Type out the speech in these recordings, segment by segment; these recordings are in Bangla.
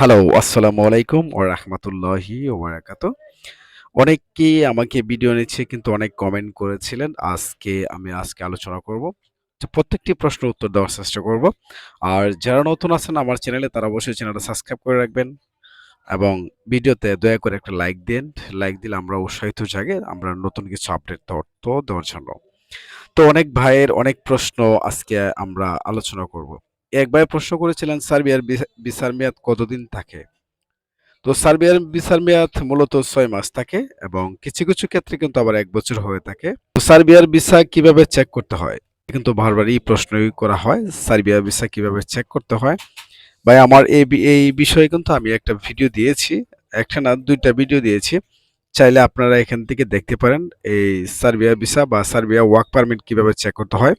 হ্যালো আসসালামু আলাইকুম ও রাহমাতুল্লাহি ওবারাকাতু অনেকেই আমাকে ভিডিও নিচ্ছে, কিন্তু অনেক কমেন্ট করেছিলেন। আজকে আমি আজকে আলোচনা করব। প্রত্যেকটি প্রশ্ন উত্তর দেওয়ার চেষ্টা করব। আর যারা নতুন আছেন আমার চ্যানেলে তারা অবশ্যই চ্যানেলটা সাবস্ক্রাইব করে রাখবেন এবং ভিডিওতে দয়া করে একটা লাইক দেন। লাইক দিলে আমরা উৎসাহিত জাগে, আমরা নতুন কিছু আপডেট তথ্য দেওয়ার জন্য। তো অনেক ভাইয়ের অনেক প্রশ্ন আজকে আমরা আলোচনা করব। এক ভাই প্রশ্ন করেছিলেন সার্বিয়ার ভিসার মেয়াদ কতদিন থাকে? তো সার্বিয়ার ভিসার মেয়াদ মূলত ছয় মাস থাকে এবং কিছু কিছু ক্ষেত্রে কিন্তু আবার এক বছর হয়ে থাকে। তো সার্বিয়ার ভিসা কীভাবে চেক করতে হয়? কিন্তু বারবার এই প্রশ্নই করা হয় সার্বিয়ার ভিসা কীভাবে চেক করতে হয়? ভাই, আমার এই এই বিষয়ে কিন্তু আমি একটা ভিডিও দিয়েছি, একটা না, দুইটা ভিডিও দিয়েছি। চাইলে আপনারা এখান থেকে দেখতে পারেন, এই সার্বিয়া ভিসা বা সার্বিয়া ওয়ার্ক পারমিট কীভাবে চেক করতে হয়।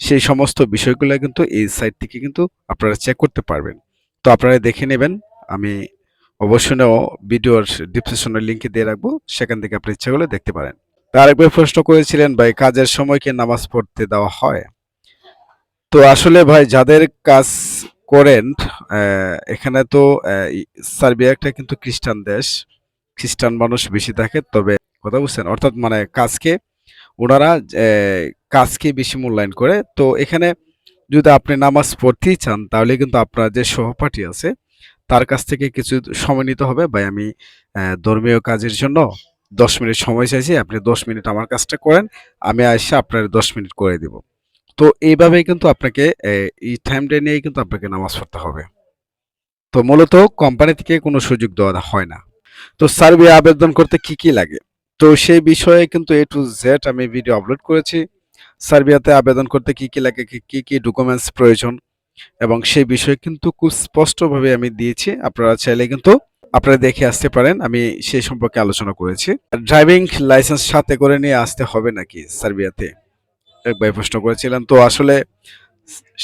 সেই সমস্ত বিষয়গুলো কিন্তু এই সাইট থেকে কিন্তু আপনারা চেক করতে পারবেন। তো আপনারা দেখে নেবেন, আমি অবশ্যই ভিডিওর ডিসক্রিপশনের লিঙ্কে দিয়ে রাখব, সেখান থেকে আপনি ইচ্ছা দেখতে পারেন। তার একবার প্রশ্ন করেছিলেন, ভাই, কাজের সময় কি নামাজ পড়তে দেওয়া হয়? তো আসলে ভাই, যাদের কাজ করেন এখানে তো সার্বিয়া একটা কিন্তু খ্রিস্টান দেশ, খ্রিস্টান মানুষ বেশি থাকে, তবে কথা বুঝছেন? অর্থাৎ মানে কাজকে ওনারা কাজকে বেশি মূল্যায়ন করে। তো এখানে যদি আপনি নামাজ পড়তেই চান, তাহলে কিন্তু আপনার যে সহপাঠী আছে, তার কাছ থেকে কিছু সময় নিতে হবে। ভাই, আমি ধর্মীয় কাজের জন্য দশ মিনিট সময় চাইছি। আপনি দশ মিনিট আমার কাজটা করেন, আমি এসে আপনার দশ মিনিট করে দিব। তো এইভাবেই কিন্তু আপনাকে এই টাইমটা নিয়েই কিন্তু আপনাকে নামাজ পড়তে হবে। তো মূলত কোম্পানি থেকে কোনো সুযোগ দেওয়া হয় না। তো সার্ভে আবেদন করতে কি কি লাগে? তো সেই বিষয়ে কিন্তু এ টু জেড আমি ভিডিও আপলোড করেছি। সার্বিয়াতে আবেদন করতে কি কি লাগে, কি কি ডকুমেন্টস প্রয়োজন? এবং সেই বিষয়ে কিন্তু খুব স্পষ্টভাবে আমি দিয়েছি। আপনারা চাইলে কিন্তু আপনারা দেখে আসতে পারেন, আমি সেই সম্পর্কে আলোচনা করেছি। ড্রাইভিং লাইসেন্স সাথে করে নিয়ে আসতে হবে নাকি সার্বিয়াতে? এক ভাই প্রশ্ন করেছিলেন। তো আসলে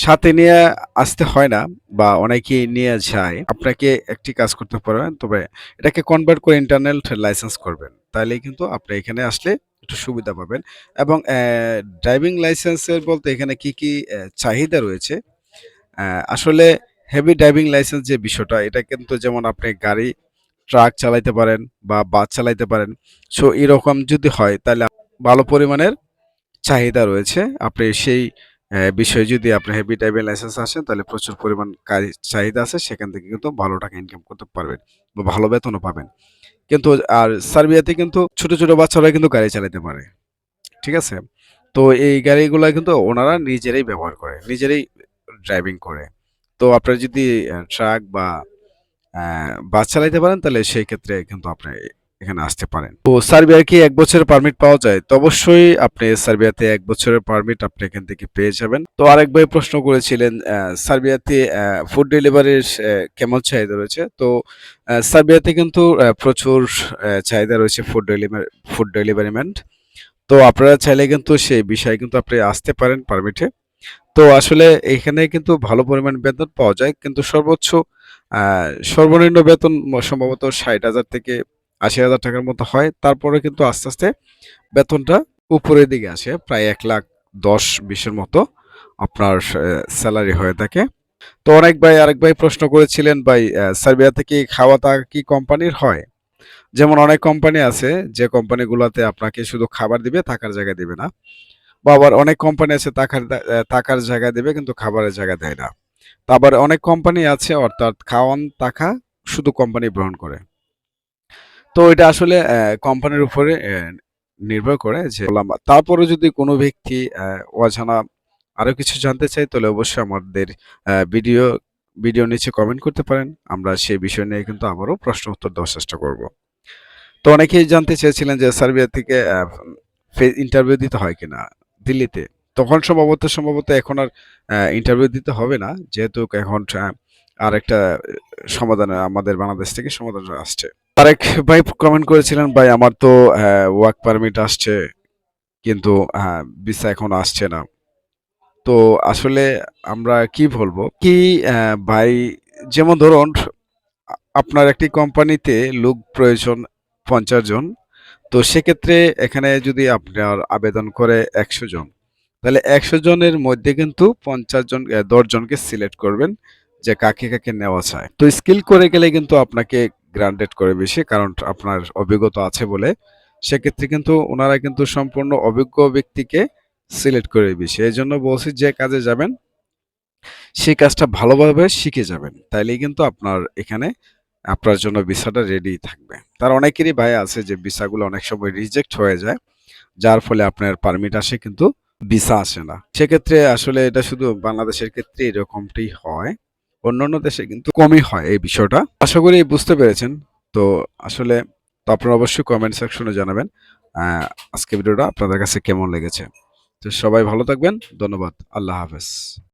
সাথে নিয়ে আসতে হয় না বা অনেকেই নিয়ে যায়, আপনাকে একটি কাজ করতে পারবেন তবে এটাকে কনভার্ট করে ইন্টারনাল লাইসেন্স করবেন। তাহলে কিন্তু আপনি এখানে আসলে একটু সুবিধা পাবেন। এবং ড্রাইভিং লাইসেন্সের বলতে এখানে কি কি চাহিদা রয়েছে? আসলে হেভি ড্রাইভিং লাইসেন্স যে বিষয়টা, এটা কিন্তু যেমন আপনি গাড়ি ট্রাক চালাইতে পারেন বা বাস চালাইতে পারেন। সো এরকম যদি হয় তাহলে ভালো পরিমাণের চাহিদা রয়েছে। আপনি সেই বিষয়ে যদি আপনার হেভি ড্রাইভিং লাইসেন্স আসেন তাহলে প্রচুর পরিমাণ কাজ- চাহিদা আছে, সেখান থেকে কিন্তু ভালো টাকা ইনকাম করতে পারবেন বা ভালো বেতনও পাবেন। কিন্তু আর সার্বিয়াতে কিন্তু ছোট ছোট বাচ্চারা কিন্তু গাড়ি চালাতে পারে। ঠিক আছে? তো এই গাড়িগুলো কিন্তু ওনারা নিজেরাই ব্যবহার করে, নিজেরাই ড্রাইভিং করে। তো আপনারা যদি ট্রাক বা বাস চালাইতে পারেন, তাহলে সেই ক্ষেত্রে কিন্তু আপনি এখানে আসতে পারেন। তো সার্বিয়ার কি এক বছরের পারমিট পাওয়া যায়? তো অবশ্যই আপনি সার্বিয়াতে এক বছরের পারমিট আপনি এখান থেকে পেয়ে যাবেন। তো আরেক ভাই প্রশ্ন করেছিলেন সার্বিয়াতে ফুড ডেলিভারির কেমন চাহিদা রয়েছে? তো সার্বিয়াতে কিন্তু প্রচুর চাহিদা রয়েছে ফুড ডেলিভারি ফুড ডেলিভারিমেন্ট তো আপনারা চাইলে কিন্তু সেই বিষয়ে কিন্তু আপনি আসতে পারেন পারমিটে তো আসলে এখানে কিন্তু ভালো পরিমাণ বেতন পাওয়া যায়। কিন্তু সর্বোচ্চ সর্বনিম্ন বেতন সম্ভবত ষাট হাজার থেকে আশি হাজার টাকার মতো হয়। তারপরে কিন্তু আস্তে আস্তে বেতনটা উপরের দিকে আসে প্রায় এক লাখ দশ বিশের মতো আপনার স্যালারি হয়ে থাকে। তো অনেক ভাই আরেক ভাই প্রশ্ন করেছিলেন ভাই আহ, সার্বিয়া থেকে খাওয়া দাওয়া কি কোম্পানির হয়? যেমন অনেক কোম্পানি আছে যে কোম্পানিগুলোতে আপনাকে শুধু খাবার দিবে থাকার জায়গা দিবে না। বা আবার অনেক কোম্পানি আছে থাকার থাকার জায়গা দেবে কিন্তু খাবারের জায়গা দেয় না। তা আবার অনেক কোম্পানি আছে অর্থাৎ খাওয়ান টাকা শুধু কোম্পানি গ্রহণ করে। তো এটা আসলে কোম্পানির উপরে নির্ভর করে যে বললাম, তারপরে যদি কোনো ব্যক্তি অজানা আরও কিছু জানতে চাই তাহলে অবশ্যই আমাদের ভিডিও ভিডিও নিচে কমেন্ট করতে পারেন। আমরা সেই বিষয় নিয়ে কিন্তু আবারও প্রশ্ন উত্তর দেওয়ার চেষ্টা করব। তো অনেকেই জানতে চেয়েছিলেন যে সার্বিয়া থেকে ইন্টারভিউ দিতে হয় কিনা দিল্লিতে। তখন সম্ভবত সম্ভবত এখন আর ইন্টারভিউ দিতে হবে না। যেহেতু এখন আর একটা সমাধান আমাদের বাংলাদেশ থেকে সমাধান আসছে। আরেক ভাই কমেন্ট করেছিলেন, ভাই, আমার তো ওয়ার্ক পারমিট আসছে, কিন্তু ভিসা এখন আসছে না। তো আসলে আমরা কি বলব? কি ভাই, যেমন ধরুন, আপনার একটি কোম্পানিতে লোক প্রয়োজন পঞ্চাশ জন, তো সেক্ষেত্রে এখানে যদি আপনার আবেদন করে একশো জন, তাহলে একশো জনের মধ্যে কিন্তু পঞ্চাশ জন দশ জনকে সিলেক্ট করবেন, যে কাকে কাকে নেওয়া চায় তো স্কিল করে গেলে কিন্তু আপনাকে গ্রান্টেড করে বেশি, কারণ আপনার অভিজ্ঞতা আছে বলে। সেক্ষেত্রে কিন্তু ওনারা কিন্তু সম্পূর্ণ অভিজ্ঞ ব্যক্তিকে সিলেক্ট করে বেশি। এই জন্য বলছি, যে কাজে যাবেন সেই কাজটা ভালোভাবে শিখে যাবেন। তাইলেই কিন্তু আপনার এখানে আপনার জন্য ভিসাটা রেডি থাকবে। তার অনেকেরই ভাই আছে যে ভিসাগুলো অনেক সময় রিজেক্ট হয়ে যায়, যার ফলে আপনার পারমিট আসে কিন্তু ভিসা আসে না। সেক্ষেত্রে আসলে এটা শুধু বাংলাদেশের ক্ষেত্রে এরকমটাই হয়। অন্যান্য দেশে কিন্তু কমই হয় এই বিষয়টা। আশা করি বুঝতে পেরেছেন। তো আসলে তো আপনারা অবশ্যই কমেন্ট সেকশনে জানাবেন আজকে ভিডিওটা আপনাদের কাছে কেমন লেগেছে। তো সবাই ভালো থাকবেন। ধন্যবাদ। আল্লাহ হাফেজ।